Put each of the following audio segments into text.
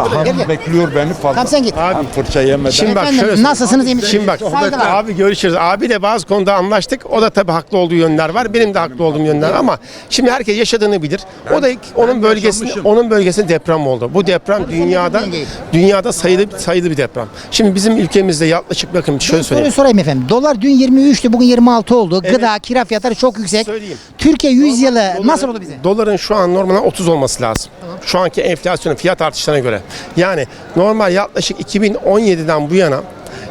Hanım bekliyor beni fazla. Tamam, sen git. Abi fırça yemeden. Şimdi bak Efendim, şöyle nasılsınız, iyi misiniz? Şimdi bak Saygılar. abi görüşürüz. Abi de bazı konuda anlaştık. O da tabii haklı olduğu yönler var. Benim de haklı olduğum yönler ama şimdi herkes yaşadığını bilir. O da ilk- onun bölgesinde onun bölgesinde deprem oldu. Bu deprem dünyada dünyada sayılı sayılı bir deprem. Şimdi bizim ülkemizde yaklaşık bakın şöyle Soruyu söyleyeyim. sorayım efendim. Dolar dün 23'tü bugün 26 oldu. Gıda, kira fiyatları çok yüksek. Söyleyeyim. Türkiye 100 yılı nasıl oldu bize? Doların şu an normalde 30 olması lazım. Şu anki enflasyonun fiyat artışlarına göre. Yani normal yaklaşık 2017'den bu yana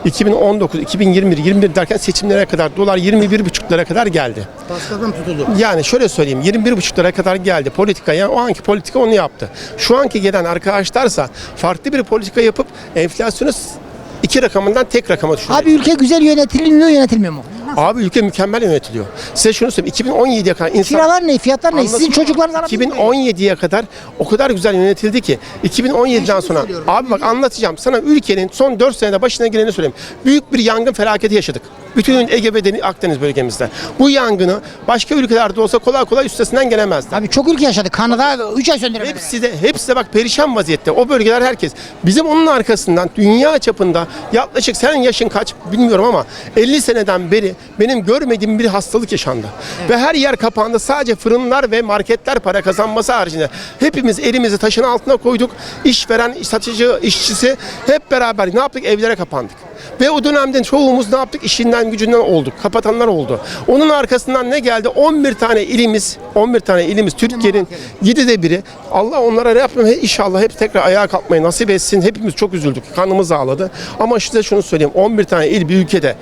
2019, 2021, 21 derken seçimlere kadar dolar 21,5 lira kadar geldi. Paskadan tutuldu. Yani şöyle söyleyeyim 21,5 lira kadar geldi politika. Yani o anki politika onu yaptı. Şu anki gelen arkadaşlarsa farklı bir politika yapıp enflasyonu iki rakamından tek rakama düşürecek. Abi ülke güzel yönetilmiyor yönetilmiyor mu? Abi ülke mükemmel yönetiliyor. Size şunu söyleyeyim 2017'ye kadar insan... Kiralar ne? Fiyatlar ne? Sizin çocuklarınız arasında 2017'ye kadar o kadar güzel yönetildi ki 2017'den sonra abi bak anlatacağım sana ülkenin son 4 senede başına geleni söyleyeyim. Büyük bir yangın felaketi yaşadık. Bütün Ege ve Deniz- Akdeniz bölgemizde. Bu yangını başka ülkelerde olsa kolay kolay üstesinden gelemezdi. Abi çok ülke yaşadık. Kanada 3 ay söndüremedi. Hepsi de hepsi de bak perişan vaziyette. O bölgeler herkes. Bizim onun arkasından dünya çapında yaklaşık senin yaşın kaç bilmiyorum ama 50 seneden beri benim görmediğim bir hastalık yaşandı. Ve her yer kapandı. Sadece fırınlar ve marketler para kazanması haricinde. Hepimiz elimizi taşın altına koyduk. İşveren, satıcı, işçisi hep beraber ne yaptık? Evlere kapandık. Ve o dönemde çoğumuz ne yaptık? İşinden gücünden olduk. Kapatanlar oldu. Onun arkasından ne geldi? 11 tane ilimiz, 11 tane ilimiz Türkiye'nin 7'de biri. Allah onlara yapmıyor. İnşallah hep tekrar ayağa kalkmayı nasip etsin. Hepimiz çok üzüldük. Kanımız ağladı. Ama size şunu söyleyeyim. 11 tane il bir ülkede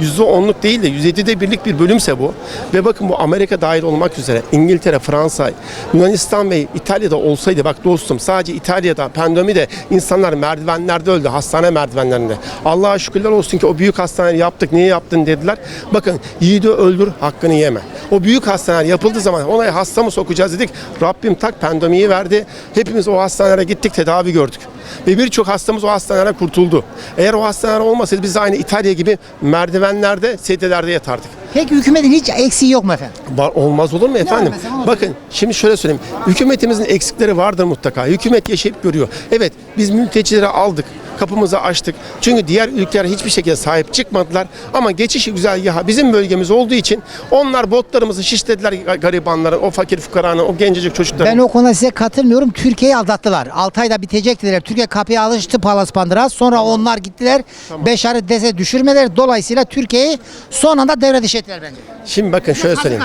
%10'luk değil de %7'de birlik bir bölümse bu. Ve bakın bu Amerika dahil olmak üzere İngiltere, Fransa, Yunanistan ve İtalya'da olsaydı bak dostum sadece İtalya'da pandemide insanlar merdivenlerde öldü. Hastane merdivenlerinde. Allah'a şükürler olsun ki o büyük hastaneleri yaptık. Niye yaptın dediler. Bakın yiğidi öldür hakkını yeme. O büyük hastaneler yapıldığı zaman ona hasta mı sokacağız dedik. Rabbim tak pandemiyi verdi. Hepimiz o hastanelere gittik tedavi gördük. Ve birçok hastamız o hastanelere kurtuldu. Eğer o hastaneler olmasaydı biz aynı İtalya gibi merdivenlerde, seddelerde yatardık. Peki hükümetin hiç eksiği yok mu efendim? Var, olmaz olur mu efendim? mesela Bakın şimdi şöyle söyleyeyim. Hükümetimizin eksikleri vardır mutlaka. Hükümet yaşayıp görüyor. Evet biz mültecileri aldık. Kapımızı açtık. Çünkü diğer ülkeler hiçbir şekilde sahip çıkmadılar. Ama geçiş güzergahı bizim bölgemiz olduğu için onlar botlarımızı şişlediler garibanların, o fakir fukaranın, o gencecik çocukların. Ben o konuda size katılmıyorum. Türkiye'yi aldattılar. 6 ayda bitecek dediler. Türkiye kapıya alıştı Palas Pandıra. Sonra onlar gittiler. Beşarı deze düşürmediler. Dolayısıyla Türkiye'yi son anda devre dışı ettiler bence. Şimdi bakın şöyle söyleyeyim.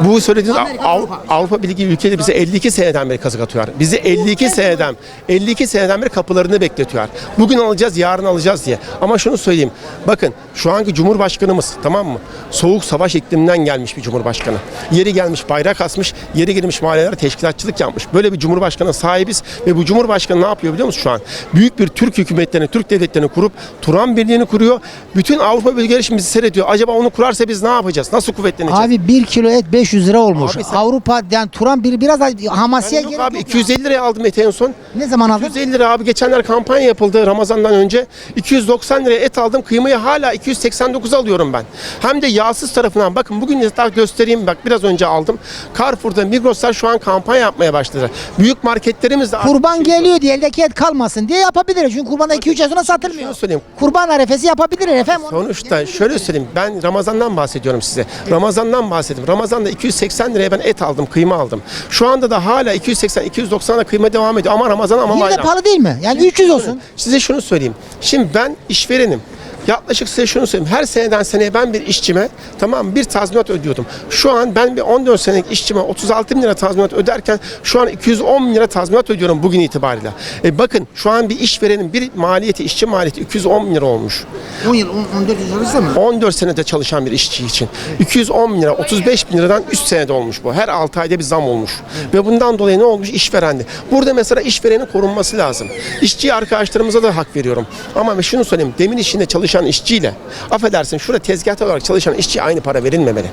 Bu söylediğiniz Amerika, Avrupa. Avrupa. Birliği ülkeleri bize 52 seneden beri kazık atıyor. Bizi 52 seneden 52 seneden beri kapılarını bekletiyor. Bugün alacağız, yarın alacağız diye. Ama şunu söyleyeyim. Bakın şu anki Cumhurbaşkanımız tamam mı? Soğuk savaş ikliminden gelmiş bir Cumhurbaşkanı. Yeri gelmiş bayrak asmış, yeri gelmiş mahallelere teşkilatçılık yapmış. Böyle bir Cumhurbaşkanı sahibiz ve bu Cumhurbaşkanı ne yapıyor biliyor musun şu an? Büyük bir Türk hükümetlerini, Türk devletlerini kurup Turan Birliği'ni kuruyor. Bütün Avrupa bölgeleri şimdi bizi seyrediyor. Acaba onu kurarsa biz ne yapacağız? Nasıl kuvvetleneceğiz? Abi 1 kilo et 500 lira olmuş. Abi sen- Avrupa yani Turan bir biraz hamasiye Yani gerek abi yok 250 liraya aldım eti en son. ya. Ne zaman aldın? 250 lira abi geçenler kampanya yapıldı Ramazan'dan önce. 290 liraya et aldım. Kıymayı hala 289 alıyorum ben. Hem de yağsız tarafından. Bakın bugün daha göstereyim bak biraz önce aldım. Carrefour'da Migros'lar şu an kampanya yapmaya başladı. Büyük marketlerimiz de Kurban şey- geliyor diye eldeki et kalmasın diye yapabilir. Çünkü kurbanda 2-3 ay sonra satılmıyor. Şunu söyleyeyim. Kurban arefesi yapabilir efendim. Sonuçta şöyle söyleyeyim ben Ramazan'dan bahsediyorum size. Ramazan'dan bahsedeyim. Ramazan'da 280 liraya ben et aldım, kıyma aldım. Şu anda da hala 280 290 da kıyma devam ediyor ama Ramazan ama Yine de bayram. pahalı değil mi? Yani 300 olsun. Size şunu söyleyeyim. Şimdi ben işverenim. Yaklaşık size şunu söyleyeyim. Her seneden seneye ben bir işçime tamam bir tazminat ödüyordum. Şu an ben bir 14 senelik işçime 36 bin lira tazminat öderken şu an 210 bin lira tazminat ödüyorum bugün itibariyle. E bakın şu an bir işverenin bir maliyeti, işçi maliyeti 210 bin lira olmuş. 10 yıl, 14 yıl çalışsa mı? 14 senede çalışan bir işçi için. 210 bin lira, 35 bin liradan 3 senede olmuş bu. Her 6 ayda bir zam olmuş. Ve bundan dolayı ne olmuş? İşverendi. Burada mesela işverenin korunması lazım. İşçi arkadaşlarımıza da hak veriyorum. Ama şunu söyleyeyim. Demir işinde çalışan işçiyle, affedersin şurada tezgahta olarak çalışan işçi aynı para verilmemeli.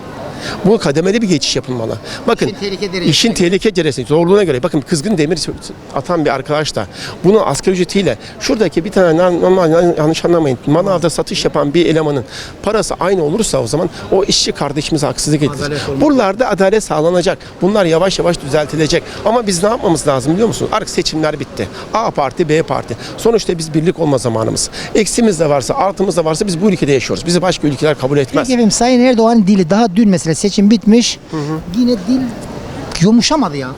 Bu kademeli bir geçiş yapılmalı. Bakın İşin tehlike derecesi. işin tehlike derecesi zorluğuna göre bakın kızgın demir atan bir arkadaş da bunu asgari ücretiyle şuradaki bir tane normal yanlış anlamayın manavda satış yapan bir elemanın parası aynı olursa o zaman o işçi kardeşimize haksızlık edilir. Adalet. Buralarda adalet sağlanacak. Bunlar yavaş yavaş düzeltilecek. Ama biz ne yapmamız lazım biliyor musunuz? Artık seçimler bitti. A parti, B parti. Sonuçta biz birlik olma zamanımız. Eksimiz de varsa, artımız da varsa biz bu ülkede yaşıyoruz. Bizi başka ülkeler kabul etmez. Peki efendim Sayın Erdoğan dili daha dün mesela seçim bitmiş. Yine dil yumuşamadı ya.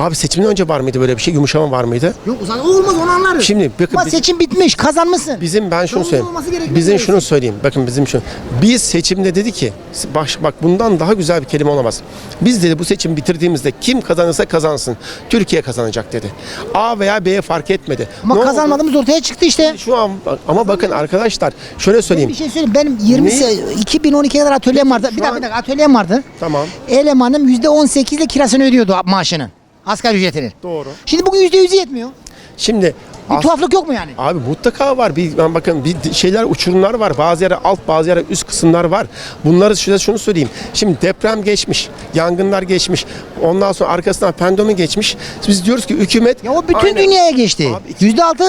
Abi seçimden önce var mıydı böyle bir şey? Yumuşama var mıydı? Yok o zaman olmaz onu anlarız. Şimdi bakın Ama biz- seçim bitmiş kazanmışsın. Bizim ben şunu söyleyeyim. olması gerekmez Bizim diyorsun. şunu söyleyeyim. Bakın bizim şu. Biz seçimde dedi ki baş, bak bundan daha güzel bir kelime olamaz. Biz dedi bu seçim bitirdiğimizde kim kazanırsa kazansın. Türkiye kazanacak dedi. A veya B fark etmedi. Ama Ne oldu? kazanmadığımız ortaya çıktı işte. Şu an ama bakın arkadaşlar şöyle söyleyeyim. Bir şey söyleyeyim. Benim 20 Neyi? se- 2012'ye kadar atölyem vardı. Bir dakika, an- bir dakika atölyem vardı. Tamam. Elemanım %18 ile kirasını ödüyordu maaşının. Asgari ücretini. Doğru. Şimdi bugün %100'ü yetmiyor. Şimdi Bir as- tuhaflık yok mu yani? Abi mutlaka var. Bir ben bakın bir şeyler uçurumlar var. Bazı yere alt, bazı yere üst kısımlar var. Bunları şöyle şunu söyleyeyim. Şimdi deprem geçmiş, yangınlar geçmiş. Ondan sonra arkasından pandemi geçmiş. Biz diyoruz ki hükümet Ya o bütün Aynen. dünyaya geçti. Abi iki- %6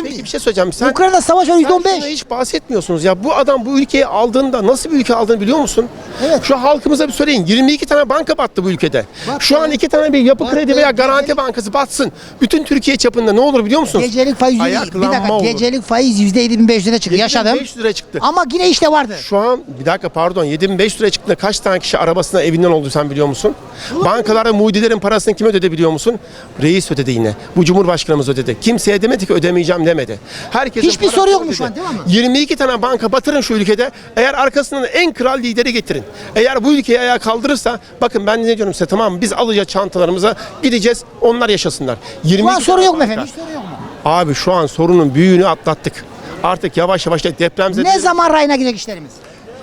Abi peki bir şey söyleyeceğim. Sen Ukrayna'da savaş var sen %15. şuna hiç bahsetmiyorsunuz ya. Bu adam bu ülkeyi aldığında nasıl bir ülke aldığını biliyor musun? Evet. Şu halkımıza bir söyleyin. 22 tane banka battı bu ülkede. Battı. Şu an iki tane bir yapı Battı. kredi veya garanti bankası batsın. Bütün Türkiye çapında ne olur biliyor musunuz? Gecelik faiz yüzde, bir Ayaklanma dakika, olur. gecelik faiz yüzde 7500 lira çıktı. Yaşadım. 5 lira çıktı. Ama yine işte vardı. Şu an bir dakika pardon 7500 liraya çıktığında kaç tane kişi arabasına evinden oldu sen biliyor musun? Bankalara mudilerin parasını kim ödedi biliyor musun? Reis ödedi yine. Bu Cumhurbaşkanımız ödedi. Kimseye demedi ki ödemeyeceğim demedi. Herkesin Hiçbir parası soru yok mu ödedi. şu an, değil mi? 22 tane banka batırın şu ülkede. Eğer arkasından en kral lideri getirin. Eğer bu ülkeyi ayağa kaldırırsa bakın ben ne diyorum size tamam mı? Biz alacağız çantalarımıza gideceğiz onlar yaşasınlar. 22 Şu an soru yok mu banka. efendim? Hiç soru yok mu? Abi şu an sorunun büyüğünü atlattık. Artık yavaş yavaş depremzede Ne zaman rayına gidecek işlerimiz?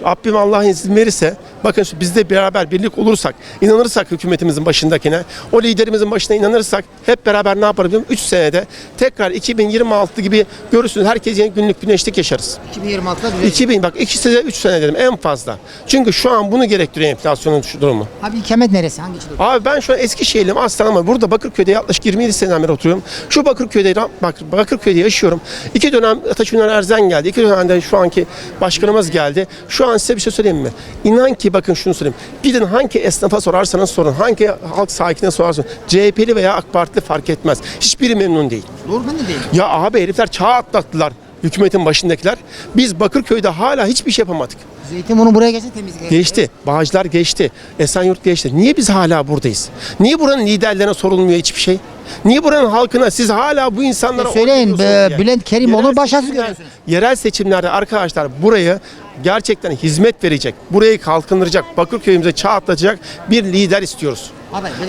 Rabbim Allah izin verirse bakın şu biz de beraber birlik olursak inanırsak hükümetimizin başındakine o liderimizin başına inanırsak hep beraber ne yaparız biliyor musun? 3 senede tekrar 2026 gibi görürsünüz herkes yeni günlük güneşlik yaşarız. 2026'da düzelecek. 2000 bak 2 sene 3 sene dedim en fazla. Çünkü şu an bunu gerektiriyor enflasyonun şu durumu. Abi ikamet neresi? Hangi ilçede? Abi ben şu an Eskişehirliyim aslan ama burada Bakırköy'de yaklaşık 27 seneden beri oturuyorum. Şu Bakırköy'de bak Bakırköy'de yaşıyorum. İki dönem Ataç Ünal Erzen geldi. İki dönemde şu anki başkanımız geldi. Şu an size bir şey söyleyeyim mi? İnan ki bakın şunu söyleyeyim. Gidin hangi esnafa sorarsanız sorun. Hangi halk sakinine sorarsanız. CHP'li veya AK Partili fark etmez. Hiçbiri memnun değil. Doğru ben de değilim. Ya abi herifler çağ atlattılar. Hükümetin başındakiler. Biz Bakırköy'de hala hiçbir şey yapamadık. Zeytinburnu buraya geçti temizlik. Geçti. Bağcılar geçti. Esenyurt geçti. Niye biz hala buradayız? Niye buranın liderlerine sorulmuyor hiçbir şey? Niye buranın halkına siz hala bu insanlara E söyleyin? Bülent Kerimoğlu başarısız görüyorsunuz. Yerel seçimlerde arkadaşlar burayı gerçekten hizmet verecek, burayı kalkındıracak, Bakırköy'ümüze çağ atlatacak bir lider istiyoruz.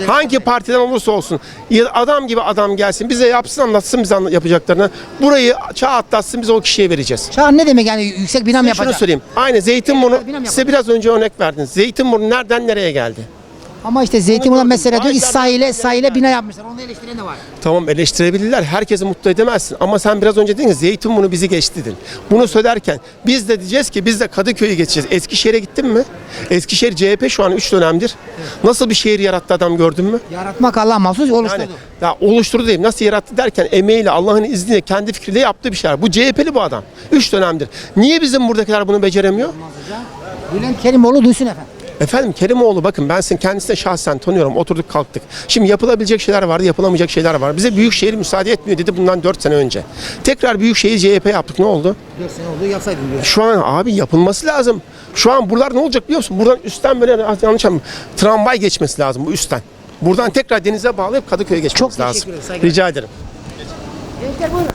Hangi partiden olursa olsun adam gibi adam gelsin bize yapsın anlatsın bize anla- yapacaklarını. Burayı çağ atlatsın biz o kişiye vereceğiz. Çağ ne demek yani yüksek bina mı şunu yapacak? söyleyeyim. Aynı Zeytinburnu bilmem size biraz önce örnek verdiniz. Zeytinburnu nereden nereye geldi? Ama işte Zeytinburnu mesela diyor Bağcılar'dan sahile, bina yapmışlar. Onu eleştiren de var. Tamam eleştirebilirler. Herkesi mutlu edemezsin. Ama sen biraz önce dedin ki Zeytinburnu bizi geçti dedin. Bunu söylerken biz de diyeceğiz ki biz de Kadıköy'ü geçeceğiz. Eskişehir'e gittin mi? Eskişehir CHP şu an 3 dönemdir. Nasıl bir şehir yarattı adam gördün mü? Yaratmak Allah mahsus oluşturdu. Yani ya oluşturdu diyeyim. Nasıl yarattı derken emeğiyle Allah'ın izniyle kendi fikriyle yaptığı bir şeyler. Bu CHP'li bu adam. 3 dönemdir. Niye bizim buradakiler bunu beceremiyor? Bülent Kerimoğlu duysun efendim. Efendim Kerimoğlu bakın ben seni kendisine şahsen tanıyorum. Oturduk kalktık. Şimdi yapılabilecek şeyler vardı, yapılamayacak şeyler var. Bize büyük şehir müsaade etmiyor dedi bundan 4 sene önce. Tekrar büyük şehir CHP yaptık. Ne oldu? 4 sene oldu yapsaydın diyor. Şu an abi yapılması lazım. Şu an buralar ne olacak biliyor musun? Buradan üstten böyle yanlış anlamıyorum. Tramvay geçmesi lazım bu üstten. Buradan tekrar denize bağlayıp Kadıköy'e geçmemiz Çok teşekkür lazım. ederim. Rica ederim. Gençler buyurun.